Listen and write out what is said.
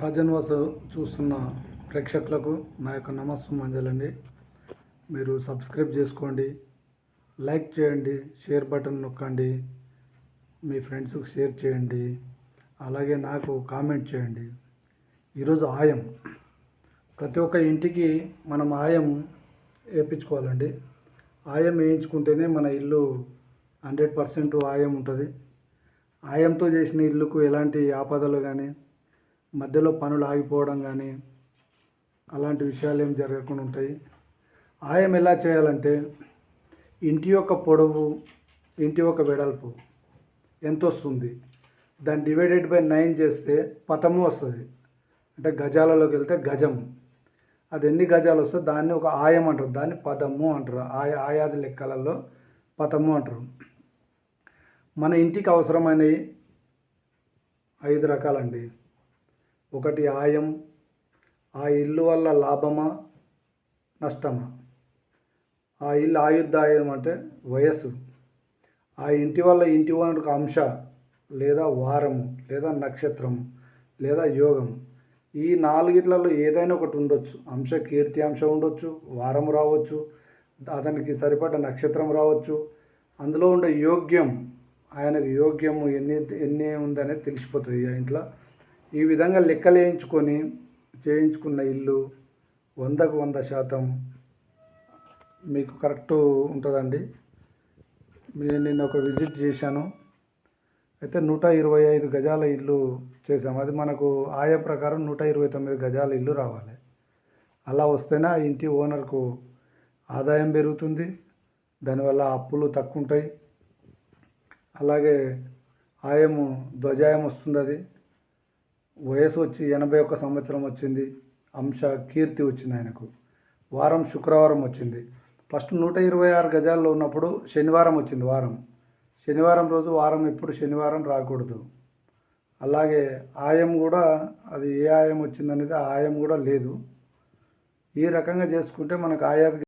రాజన్వాస చూస్తున్న ప్రేక్షకులకు నా యొక్క నమస్సుమంజలండి మీరు సబ్స్క్రైబ్ చేసుకోండి లైక్ చేయండి షేర్ బటన్ నొక్కండి మీ ఫ్రెండ్స్కి షేర్ చేయండి అలాగే నాకు కామెంట్ చేయండి. ఈరోజు ఆయం. ప్రతి ఒక్క ఇంటికి మనం ఆయం వేయించుకోవాలండి. ఆయం వేయించుకుంటేనే మన ఇల్లు హండ్రెడ్ పర్సెంట్ ఆయం ఉంటుంది. ఆయంతో చేసిన ఇల్లుకు ఎలాంటి ఆపదలు కానీ మధ్యలో పనులు ఆగిపోవడం కానీ అలాంటి విషయాలు ఏం జరగకుండా ఉంటాయి. ఆయం ఎలా చేయాలంటే ఇంటి యొక్క పొడవు ఇంటి యొక్క వెడల్పు ఎంత వస్తుంది? దాన్ని డివైడెడ్ బై నైన్ చేస్తే పతము వస్తుంది. అంటే గజాలలోకి వెళ్తే గజం. అది ఎన్ని గజాలు వస్తే దాన్ని ఒక ఆయం అంటారు. దాన్ని పదము అంటారు. ఆయా ఆయాది లెక్కలలో పదము అంటారు. మన ఇంటికి అవసరమైనవి ఐదు రకాలండి. ఒకటి ఆయం ఆ ఇల్లు వల్ల లాభమా నష్టమా? ఆ ఇల్లు ఆయుద్ధాయం అంటే వయస్సు. ఆ ఇంటి వల్ల ఇంటి వనరుకు అంశ లేదా వారం లేదా నక్షత్రం లేదా యోగం ఈ నాలుగిట్లలో ఏదైనా ఒకటి ఉండొచ్చు. అంశ కీర్తి అంశ ఉండొచ్చు వారం రావచ్చు అతనికి సరిపడ్డ నక్షత్రం రావచ్చు. అందులో ఉండే యోగ్యం ఆయనకు యోగ్యము ఎన్ని ఎన్ని ఉందనేది తెలిసిపోతుంది ఆ ఇంట్లో. ఈ విధంగా లెక్కలు వేయించుకొని చేయించుకున్న ఇల్లు వందకు వంద శాతం మీకు కరెక్ట్ ఉంటుందండి. నేను నిన్న ఒక విజిట్ చేశాను. అయితే నూట ఇరవై ఐదు గజాల ఇల్లు చేసాము అది మనకు ఆయా ప్రకారం నూట ఇరవై తొమ్మిది గజాల ఇల్లు రావాలి. అలా వస్తేనే ఆ ఇంటి ఓనర్కు ఆదాయం పెరుగుతుంది. దానివల్ల అప్పులు తక్కువ ఉంటాయి అలాగే ఆయము ధ్వజాయం వస్తుంది అది. వయసు వచ్చి ఎనభై ఒక్క సంవత్సరం వచ్చింది. అంశ కీర్తి వచ్చింది ఆయనకు. వారం శుక్రవారం వచ్చింది. ఫస్ట్ నూట ఇరవై ఆరు గజాల్లో ఉన్నప్పుడు శనివారం వచ్చింది వారం. శనివారం రోజు వారం ఎప్పుడు శనివారం రాకూడదు. అలాగే ఆయం కూడా అది ఏ ఆయం వచ్చిందనేది ఆ ఆయం కూడా లేదు. ఈ రకంగా చేసుకుంటే మనకు ఆయాది